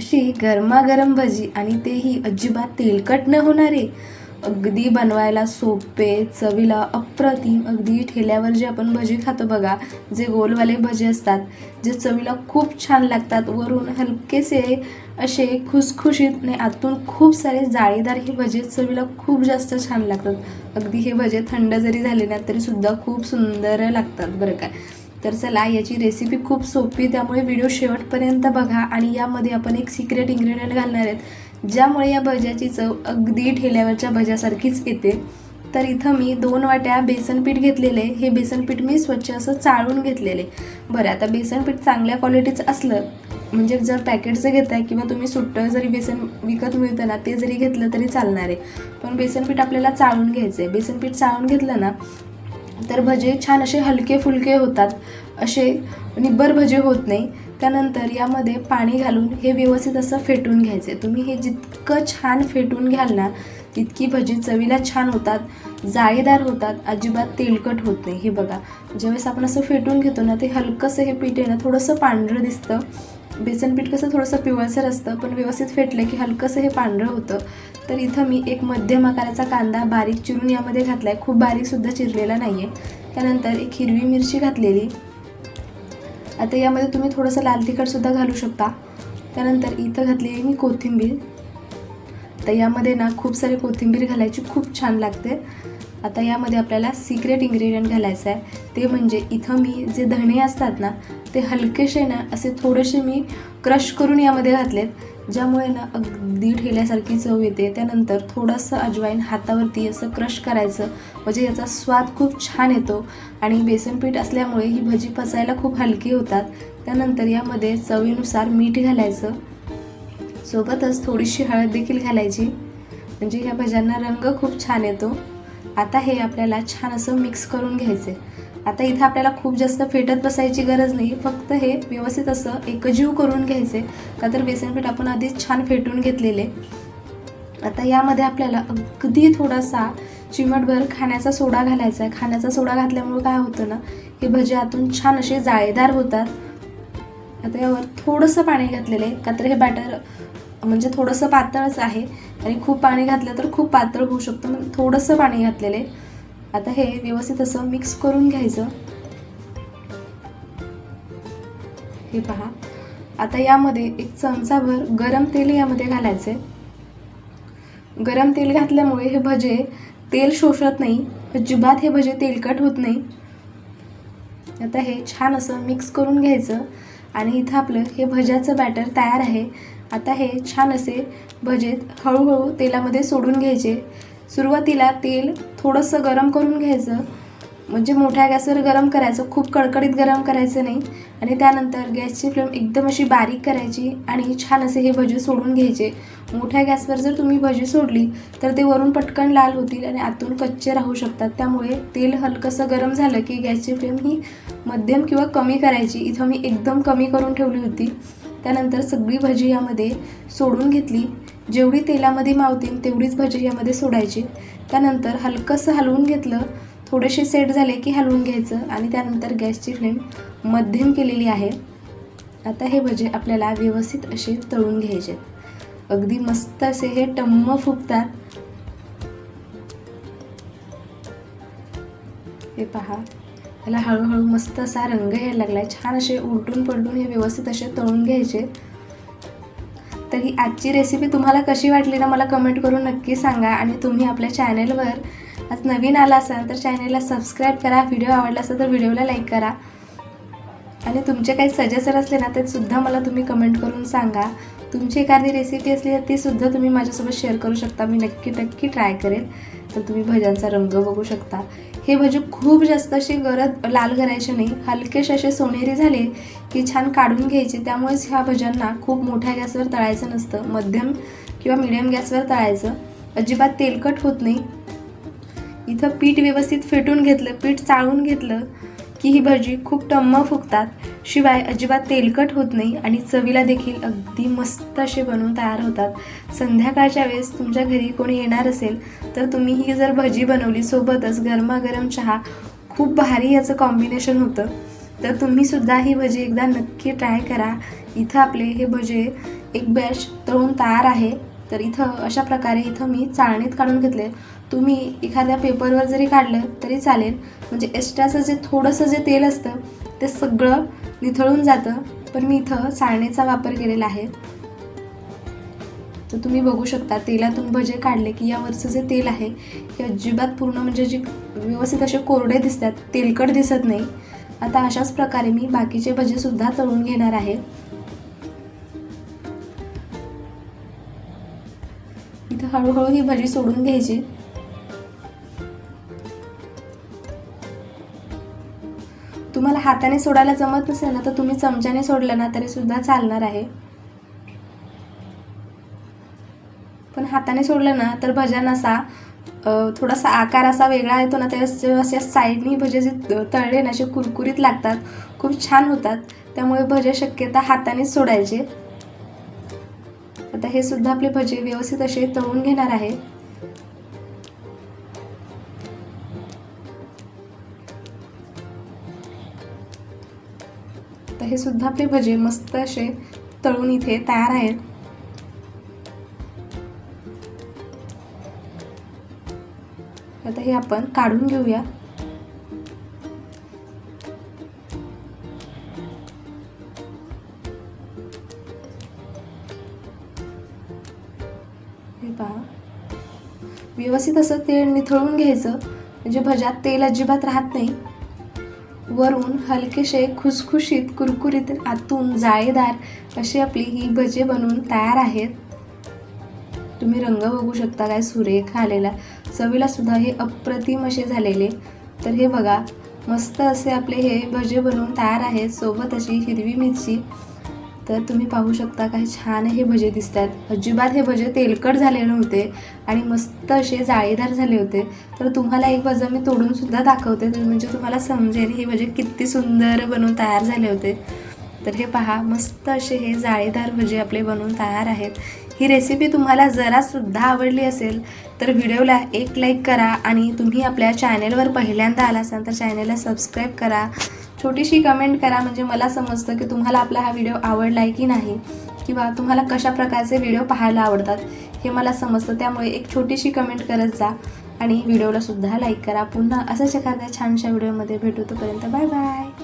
अशी गरमागरम भजी आणि तेही अजिबात तेलकट न होणारे अगदी बनवायला सोपे चवीला अप्रतिम अगदी ठेल्यावर जे आपण भजी खातो बघा जे गोलवाले भजी असतात जे चवीला खूप छान लागतात वरून हलकेसे असे खुसखुशीत आणि आतून खूप सारे जाळीदार हे भजी चवीला खूप जास्त छान लागतात. अगदी हे भजे थंड जरी झाले ना तरीसुद्धा खूप सुंदर लागतात बरं काय तर चला याची रेसिपी खूप सोपी त्यामुळे व्हिडिओ शेवटपर्यंत बघा आणि यामध्ये आपण एक सिक्रेट इन्ग्रेडियंट घालणार आहेत ज्यामुळे या भज्याची चव अगदी ठेल्यावरच्या भज्यासारखीच येते. तर इथं मी दोन वाट्या बेसन पीठ घेतलेले हे बेसन पीठ मी स्वच्छ असं चाळून घेतलेले. बरं आता बेसन पीठ चांगल्या क्वालिटीचं असलं म्हणजे जर पॅकेटचं घेताय किंवा तुम्ही सुट्टं जरी बेसन विकत मिळतं ना ते जरी घेतलं तरी चालणार आहे. पण बेसन पीठ आपल्याला चाळून घ्यायचं आहे बेसन पीठ चाळून घेतलं ना तर भजे छान असे हलके फुलके होतात असे निब्बर भजे होत नाही. त्यानंतर यामध्ये पाणी घालून हे व्यवस्थित असं फेटून घ्यायचे. तुम्ही हे जितकं छान फेटून घ्याल ना तितकी भजी चवीला छान होतात जाळीदार होतात अजिबात तेलकट होत नाही. हे बघा ज्यावेळेस आपण असं फेटून घेतो ना ते हलकंसं हे पीठ आहे ना थोडंसं पांढरं दिसतं. बेसन पीठ कसं थोडंसं पिवळसर असतं पण व्यवस्थित फेटलं की हलकंसं हे पांढरं होतं. तर इथं मी एक मध्यम आकाराचा कांदा बारीक चिरून यामध्ये घातला आहे खूप बारीकसुद्धा चिरलेला नाही आहे त्यानंतर एक हिरवी मिरची घातलेली. आता यामध्ये तुम्ही थोडंसं लाल तिखटसुद्धा घालू शकता. त्यानंतर इथं घातली आहे मी कोथिंबीर. तर यामध्ये ना खूप सारी कोथिंबीर घालायची खूप छान लागते. आता यामध्ये आपल्याला सिक्रेट इन्ग्रेडियंट घालायचं आहे ते म्हणजे इथं मी जे धणे असतात ना ते हलकेसे ना असे थोडेसे मी क्रश करून यामध्ये घातलेत. ज्यामुळे ना अगदी ठेल्यासारखी चव येते. त्यानंतर थोडंसं अजवाईन हातावरती असं क्रश करायचं. म्हणजे याचा स्वाद खूप छान येतो. आणि बेसनपीठ असल्यामुळे ही भजी पचायला खूप हलकी होतात. त्यानंतर यामध्ये चवीनुसार मीठ घालायचं. सोबतच थोडीशी हळद देखील घालायची. म्हणजे ह्या भज्यांना रंग खूप छान येतो. आता हे आपल्याला छान असं मिक्स करून घ्यायचे आता इथं आपल्याला खूप जास्त फेटत बसायची गरज नाही फक्त हे व्यवस्थित असं एकजीव करून घ्यायचे का तर बेसनपीठ आपण आधीच छान फेटून घेतलेले. आता यामध्ये आपल्याला अगदी थोडासा चिमटभर खाण्याचा सोडा घालायचा आहे. खाण्याचा सोडा घातल्यामुळे काय होतं ना हे भजे आतून छान असे जाळीदार होतात. आता यावर थोडंसं पाणी घातलेलं आहे. का तर हे बॅटर म्हणजे थोडंसं पातळच आहे. आणि खूप पाणी घातलं तर खूप पातळ होऊ शकतं. मग थोडंसं पाणी घातलेलं आहे. आता हे व्यवस्थित असं मिक्स करून घ्यायचं. हे पहा. आता यामध्ये एक चमचाभर गरम तेल यामध्ये घालायचे गरम तेल घातल्यामुळे हे भजे तेल शोषत नाही. अजिबात हे भजे तेलकट होत नाही. आता हे छान असं मिक्स करून घ्यायचं. आणि इथं आपलं हे भज्याचं बॅटर तयार आहे. आता हे छान असे भजेत हळूहळू तेलामध्ये सोडून घ्यायचे. सुरुवातीला तेल थोडंसं गरम करून घ्यायचं. म्हणजे मोठ्या गॅसवर गरम करायचं खूप कडकडीत गरम करायचं नाही. आणि त्यानंतर गॅसची फ्लेम एकदम अशी बारीक करायची आणि छान असे हे भजे सोडून घ्यायचे. मोठ्या गॅसवर जर तुम्ही भजी सोडली तर ते वरून पटकन लाल होतील आणि आतून कच्चे राहू शकतात. त्यामुळे तेल हलकंसं गरम झालं की गॅसची फ्लेम ही मध्यम किंवा कमी करायची. इथं मी एकदम कमी करून ठेवली होती. त्यानंतर सगळी भजी यामध्ये सोडून घेतली. जेवढी तेलामध्ये मावतील तेवढीच भजी यामध्ये सोडायची. त्यानंतर हलकंसं हलवून घेतलं. थोडेसे सेट झाले की हलवून घ्यायचं आणि त्यानंतर गॅसची फ्लेम मध्यम केलेली आहे. आता हे भजे आपल्याला व्यवस्थित असे तळून घ्यायचे अगदी मस्त असे हे टम्म फुगतात. हे पहा. त्याला हळूहळू मस्त असा रंग यायला लागला छान असे उलटून पलटून हे व्यवस्थित असे तळून घ्यायचे. तर ही आजची रेसिपी तुम्हाला कशी वाटली ना मला कमेंट करून नक्की सांगा आणि तुम्ही आपल्या चॅनेलवर आज नवीन आला असाल तर चॅनेलला सबस्क्राईब करा. व्हिडिओ आवडला असेल तर व्हिडिओला लाईक करा. आणि तुमचे काही सजेशन असले ना ते सुद्धा मला तुम्ही कमेंट करून सांगा. तुमची एखादी रेसिपी असली तर ती सुद्धा तुम्ही माझ्यासोबत शेअर करू शकता. मी नक्की नक्की ट्राय करेल तर तुम्ही भज्यांचा रंग बघू शकता. हे भजे खूप जास्त अशी गरज लाल करायचे नाही हलकेसे असे सोनेरी झाले की छान काढून घ्यायचे. त्यामुळेच ह्या भज्यांना खूप मोठ्या गॅसवर तळायचं नसतं. मध्यम किंवा मिडियम गॅसवर तळायचं. अजिबात तेलकट होत नाही. इथं पीठ व्यवस्थित फेटून घेतलं पीठ चाळून घेतलं की ही भजी खूप टम्म फुगतात. शिवाय अजिबात तेलकट होत नाही आणि चवीला देखील अगदी मस्त असे बनवून तयार होतात. संध्याकाळच्या वेळेस तुमच्या घरी कोणी येणार असेल तर तुम्ही ही जर भजी बनवली सोबतच गरमागरम चहा खूप भारी याचं कॉम्बिनेशन होतं. तर तुम्हीसुद्धा ही भजी एकदा नक्की ट्राय करा. इथं आपले हे भजे एक बॅच तळून तयार आहे. तर इथं अशा प्रकारे इथं मी चाळणीत काढून घेतले. तुम्ही एखाद्या पेपरवर जरी काढलं तरी चालेल. म्हणजे एक्स्ट्राचं जे थोडंसं जे तेल असतं ते सगळं निथळून जातं पण मी इथं चाळणीचा वापर केलेला आहे. तर तुम्ही बघू शकता तेलातून भजे काढले की यावरचं जे तेल आहे हे अजिबात पूर्ण म्हणजे जे व्यवस्थित असे कोरडे दिसतात तेलकट दिसत नाही. आता अशाच प्रकारे मी बाकीचे भजेसुद्धा तळून घेणार आहे. इथं हळूहळू ही भजी सोडून घ्यायची. तुम्हाला हाताने सोडायला जमत नसेल ना तर तुम्ही चमच्याने सोडलं ना तरी सुद्धा चालणार आहे. पण हाताने सोडलं ना तर भजन असा थोडासा आकार असा वेगळा येतो ना त्यावेळेस जेव्हा अशा साईडनी भजे जे तळले ना असे कुरकुरीत लागतात खूप छान होतात. त्यामुळे भजे शक्यता हातानेच सोडायचे. आता हे सुद्धा आपले भजे व्यवस्थित असे तळून घेणार आहे. हे सुद्धा आपले भजे मस्त असे तळून इथे तयार आहेत. आता हे आपण काढून घेऊया. हे पहा. व्यवस्थित असं तेल निथळून घ्यायचं. म्हणजे भज्यात तेल अजिबात राहत नाही. वरून हलकेसे खुसखुशीत कुरकुरीत आतून जाळेदार अशी आपली ही भजे बनवून तयार आहेत. तुम्ही रंग बघू शकता काय सुरेख आलेला. चवीला सुद्धा हे अप्रतिम असे झालेले. तर हे बघा मस्त असे आपले हे भजे बनवून तयार आहेत. सोबत अशी हिरवी मिरची तर तुम्ही पाहू शकता काय छान हे भजे दिसतात अजिबात हे भजे तेलकट झाले नव्हते आणि मस्त असे जाळीदार झाले होते. तर तुम्हाला एक भजा मी तोडूनसुद्धा दाखवते. तर म्हणजे तुम्हाला समजेल हे भजे किती सुंदर बनवून तयार झाले होते. तर हे पहा मस्त असे हे जाळीदार भजे आपले बनवून तयार आहेत. ही रेसिपी तुम्हाला जरासुद्धा आवडली असेल तर व्हिडिओला एक लाईक करा आणि तुम्ही आपल्या चॅनेलवर पहिल्यांदा आला असाल तर चॅनेलला सबस्क्राईब करा. छोटीशी कमेंट करा म्हणजे मला समजतं की तुम्हाला आपला हा व्हिडिओ आवडला आहे की नाही किंवा तुम्हाला कशा प्रकारचे व्हिडिओ पाहायला आवडतात हे मला समजतं. त्यामुळे एक छोटीशी कमेंट करत जा आणि व्हिडिओला सुद्धा लाईक करा. पुन्हा असंच एखाद्या छानशा व्हिडिओमध्ये भेटू तोपर्यंत. Bye bye